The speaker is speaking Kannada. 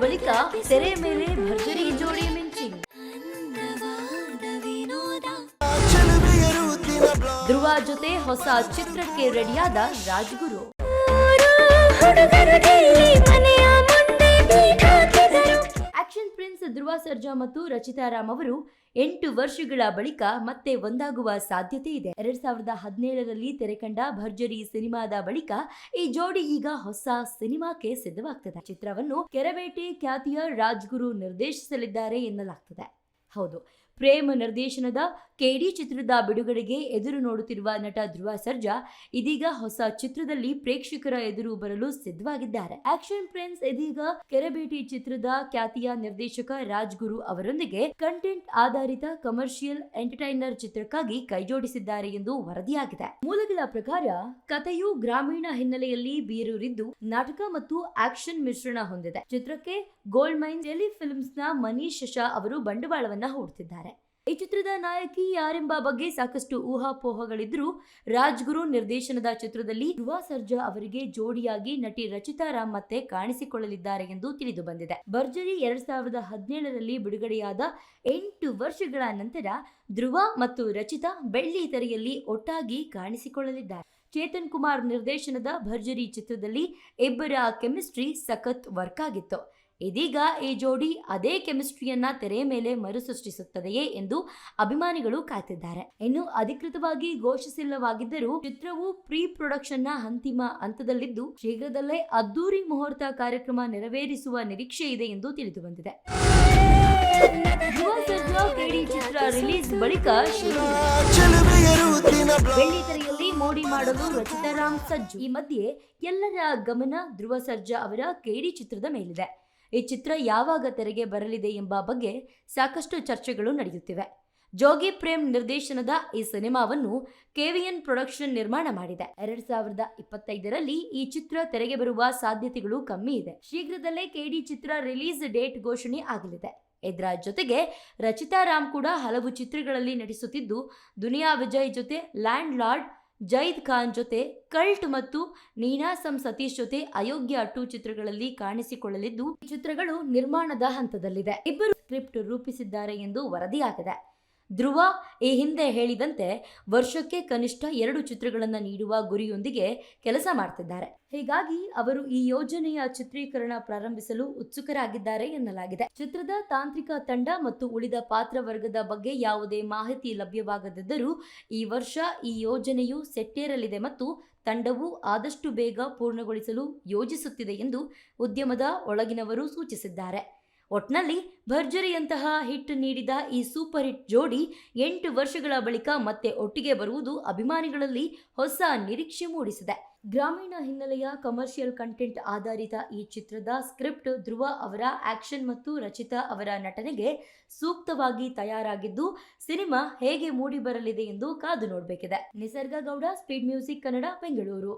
ಬಳಿಕ ತೆರೆ ಮೇಲೆ ಭರ್ಜರಿ ಜೋಡಿ ಮಿಂಚಿಂಗ್ ಧ್ರುವ ಜೊತೆ ಹೊಸ ಚಿತ್ರಕ್ಕೆ ರೆಡಿಯಾದ ರಾಜ್ಗುರು. ಧ್ರುವ ಸರ್ಜಾ ಮತ್ತು ರಚಿತಾ ರಾಮ್ ಅವರು ಎಂಟು ವರ್ಷಗಳ ಬಳಿಕ ಮತ್ತೆ ಒಂದಾಗುವ ಸಾಧ್ಯತೆ ಇದೆ. ಎರಡ್ ಸಾವಿರದ ಹದಿನೇಳರಲ್ಲಿ ತೆರೆಕಂಡ ಭರ್ಜರಿ ಸಿನಿಮಾದ ಬಳಿಕ ಈ ಜೋಡಿ ಈಗ ಹೊಸ ಸಿನಿಮಾಕ್ಕೆ ಸಿದ್ಧವಾಗ್ತದೆ. ಚಿತ್ರವನ್ನು ಕೆರಬೇಟೆ ಖ್ಯಾತಿಯ ರಾಜ್ಗುರು ನಿರ್ದೇಶಿಸಲಿದ್ದಾರೆ ಎನ್ನಲಾಗ್ತದೆ. ಹೌದು ಪ್ರೇಮ್ ನಿರ್ದೇಶನದ ಕೆಡಿ ಚಿತ್ರದ ಬಿಡುಗಡೆಗೆ ಎದುರು ನೋಡುತ್ತಿರುವ ನಟ ಧ್ರುವ ಸರ್ಜಾ ಇದೀಗ ಹೊಸ ಚಿತ್ರದಲ್ಲಿ ಪ್ರೇಕ್ಷಕರ ಎದುರು ಬರಲು ಸಿದ್ಧವಾಗಿದ್ದಾರೆ. ಆಕ್ಷನ್ ಪ್ರಿನ್ಸ್ ಇದೀಗ ಕೆರೆಬೇಟಿ ಚಿತ್ರದ ಖ್ಯಾತಿಯ ನಿರ್ದೇಶಕ ರಾಜ್ಗುರು ಅವರೊಂದಿಗೆ ಕಂಟೆಂಟ್ ಆಧಾರಿತ ಕಮರ್ಷಿಯಲ್ ಎಂಟರ್ಟೈನರ್ ಚಿತ್ರಕ್ಕಾಗಿ ಕೈಜೋಡಿಸಿದ್ದಾರೆ ಎಂದು ವರದಿಯಾಗಿದೆ. ಮೂಲಗಳ ಪ್ರಕಾರ ಕಥೆಯು ಗ್ರಾಮೀಣ ಹಿನ್ನೆಲೆಯಲ್ಲಿ ಬೀರೂರಿದ್ದು ನಾಟಕ ಮತ್ತು ಆಕ್ಷನ್ ಮಿಶ್ರಣ ಹೊಂದಿದೆ. ಚಿತ್ರಕ್ಕೆ ಗೋಲ್ಡ್ ಮೈನ್ ಟೆಲಿ ಫಿಲ್ಮ್ಸ್ನ ಮನೀಶ್ ಶಾ ಅವರು ಬಂಡವಾಳವನ್ನ ಹೂಡ್ತಿದ್ದಾರೆ. ಈ ಚಿತ್ರದ ನಾಯಕಿ ಯಾರೆಂಬ ಬಗ್ಗೆ ಸಾಕಷ್ಟು ಊಹಾಪೋಹಗಳಿದ್ರೂ ರಾಜ್ಗುರು ನಿರ್ದೇಶನದ ಚಿತ್ರದಲ್ಲಿ ಧ್ರುವ ಸರ್ಜಾ ಅವರಿಗೆ ಜೋಡಿಯಾಗಿ ನಟಿ ರಚಿತಾ ರಾಮ್ ಮತ್ತೆ ಕಾಣಿಸಿಕೊಳ್ಳಲಿದ್ದಾರೆ ಎಂದು ತಿಳಿದು ಬಂದಿದೆ. ಭರ್ಜರಿ ಎರಡ್ ಸಾವಿರದ ಹದಿನೇಳರಲ್ಲಿ ಬಿಡುಗಡೆಯಾದ ಎಂಟು ವರ್ಷಗಳ ನಂತರ ಧ್ರುವ ಮತ್ತು ರಚಿತಾ ಬೆಳ್ಳಿ ತೆರೆಯಲ್ಲಿ ಒಟ್ಟಾಗಿ ಕಾಣಿಸಿಕೊಳ್ಳಲಿದ್ದಾರೆ. ಚೇತನ್ ಕುಮಾರ್ ನಿರ್ದೇಶನದ ಭರ್ಜರಿ ಚಿತ್ರದಲ್ಲಿ ಇಬ್ಬರ ಕೆಮಿಸ್ಟ್ರಿ ಸಖತ್ ವರ್ಕ್ ಆಗಿತ್ತು. ಇದೀಗ ಈ ಜೋಡಿ ಅದೇ ಕೆಮಿಸ್ಟ್ರಿಯನ್ನ ತೆರೆ ಮೇಲೆ ಮರುಸೃಷ್ಟಿಸುತ್ತದೆಯೇ ಎಂದು ಅಭಿಮಾನಿಗಳು ಕಾಯ್ತಿದ್ದಾರೆ. ಇನ್ನು ಅಧಿಕೃತವಾಗಿ ಘೋಷಿಸಿಲ್ಲವಾಗಿದ್ದರೂ ಚಿತ್ರವು ಪ್ರೀ ಪ್ರೊಡಕ್ಷನ್ನ ಅಂತಿಮ ಹಂತದಲ್ಲಿದ್ದು, ಶೀಘ್ರದಲ್ಲೇ ಅದ್ದೂರಿ ಮುಹೂರ್ತ ಕಾರ್ಯಕ್ರಮ ನೆರವೇರಿಸುವ ನಿರೀಕ್ಷೆ ಇದೆ ಎಂದು ತಿಳಿದು ಬಂದಿದೆ ಚಿತ್ರ ರಿಲೀಸ್ ಬಳಿಕ ಶುರು. ಬೆಳ್ಳಿ ತೆರೆಯಲ್ಲಿ ಮೋಡಿ ಮಾಡಲು ರಚಿತಾರಾಮ್ ಸಜ್ಜು. ಈ ಮಧ್ಯೆ ಎಲ್ಲರ ಗಮನ ಧ್ರುವ ಸರ್ಜಾ ಅವರ ಕೇಡಿ ಚಿತ್ರದ ಮೇಲಿದೆ. ಈ ಚಿತ್ರ ಯಾವಾಗ ತೆರೆಗೆ ಬರಲಿದೆ ಎಂಬ ಬಗ್ಗೆ ಸಾಕಷ್ಟು ಚರ್ಚೆಗಳು ನಡೆಯುತ್ತಿವೆ. ಜೋಗಿ ಪ್ರೇಮ್ ನಿರ್ದೇಶನದ ಈ ಸಿನಿಮಾವನ್ನು ಕೆವಿಎನ್ ಪ್ರೊಡಕ್ಷನ್ ನಿರ್ಮಾಣ ಮಾಡಿದೆ. ಎರಡ್ ಸಾವಿರದ ಇಪ್ಪತ್ತೈದರಲ್ಲಿ ಈ ಚಿತ್ರ ತೆರೆಗೆ ಬರುವ ಸಾಧ್ಯತೆಗಳು ಕಮ್ಮಿ ಇದೆ. ಶೀಘ್ರದಲ್ಲೇ ಕೆಡಿ ಚಿತ್ರ ರಿಲೀಸ್ ಡೇಟ್ ಘೋಷಣೆ ಆಗಲಿದೆ. ಇದರ ಜೊತೆಗೆ ರಚಿತಾ ರಾಮ್ ಕೂಡ ಹಲವು ಚಿತ್ರಗಳಲ್ಲಿ ನಟಿಸುತ್ತಿದ್ದು, ದುನಿಯಾ ವಿಜಯ್ ಜೊತೆ ಲ್ಯಾಂಡ್ ಲಾರ್ಡ್ ಜೈದ್ ಖಾನ್ ಜೊತೆ ಕಲ್ಟ್ ಮತ್ತು ನೀನಾಸಂ ಸತೀಶ್ ಜೊತೆ ಅಯೋಗ್ಯ ಅಟ್ಟು ಚಿತ್ರಗಳಲ್ಲಿ ಕಾಣಿಸಿಕೊಳ್ಳಲಿದ್ದು, ಈ ಚಿತ್ರಗಳು ನಿರ್ಮಾಣದ ಹಂತದಲ್ಲಿದೆ. ಇಬ್ಬರು ಸ್ಕ್ರಿಪ್ಟ್ ರೂಪಿಸಿದ್ದಾರೆ ಎಂದು ವರದಿಯಾಗಿದೆ. ಧ್ರುವ ಈ ಹಿಂದೆ ಹೇಳಿದಂತೆ ವರ್ಷಕ್ಕೆ ಕನಿಷ್ಠ ಎರಡು ಚಿತ್ರಗಳನ್ನು ನೀಡುವ ಗುರಿಯೊಂದಿಗೆ ಕೆಲಸ ಮಾಡ್ತಿದ್ದಾರೆ. ಹೀಗಾಗಿ ಅವರು ಈ ಯೋಜನೆಯ ಚಿತ್ರೀಕರಣ ಪ್ರಾರಂಭಿಸಲು ಉತ್ಸುಕರಾಗಿದ್ದಾರೆ ಎನ್ನಲಾಗಿದೆ. ಚಿತ್ರದ ತಾಂತ್ರಿಕ ತಂಡ ಮತ್ತು ಉಳಿದ ಪಾತ್ರವರ್ಗದ ಬಗ್ಗೆ ಯಾವುದೇ ಮಾಹಿತಿ ಲಭ್ಯವಾಗದಿದ್ದರೂ ಈ ವರ್ಷ ಈ ಯೋಜನೆಯು ಸೆಟ್ಟೇರಲಿದೆ ಮತ್ತು ತಂಡವು ಆದಷ್ಟು ಬೇಗ ಪೂರ್ಣಗೊಳಿಸಲು ಯೋಜಿಸುತ್ತಿದೆ ಎಂದು ಉದ್ಯಮದ ಒಳಗಿನವರು ಸೂಚಿಸಿದ್ದಾರೆ. ಒಟ್ನಲ್ಲಿ ಭರ್ಜರಿಯಂತಹ ಹಿಟ್ ನೀಡಿದ ಈ ಸೂಪರ್ ಹಿಟ್ ಜೋಡಿ ಎಂಟು ವರ್ಷಗಳ ಬಳಿಕ ಮತ್ತೆ ಒಟ್ಟಿಗೆ ಬರುವುದು ಅಭಿಮಾನಿಗಳಲ್ಲಿ ಹೊಸ ನಿರೀಕ್ಷೆ ಮೂಡಿಸಿದೆ. ಗ್ರಾಮೀಣ ಹಿನ್ನೆಲೆಯ ಕಮರ್ಷಿಯಲ್ ಕಂಟೆಂಟ್ ಆಧಾರಿತ ಈ ಚಿತ್ರದ ಸ್ಕ್ರಿಪ್ಟ್ ಧ್ರುವ ಅವರ ಆಕ್ಷನ್ ಮತ್ತು ರಚಿತಾ ಅವರ ನಟನೆಗೆ ಸೂಕ್ತವಾಗಿ ತಯಾರಾಗಿದ್ದು, ಸಿನಿಮಾ ಹೇಗೆ ಮೂಡಿ ಬರಲಿದೆ ಎಂದು ಕಾದು ನೋಡಬೇಕಿದೆ. Nisarga Gowda Speed Music Kannada Bengaluru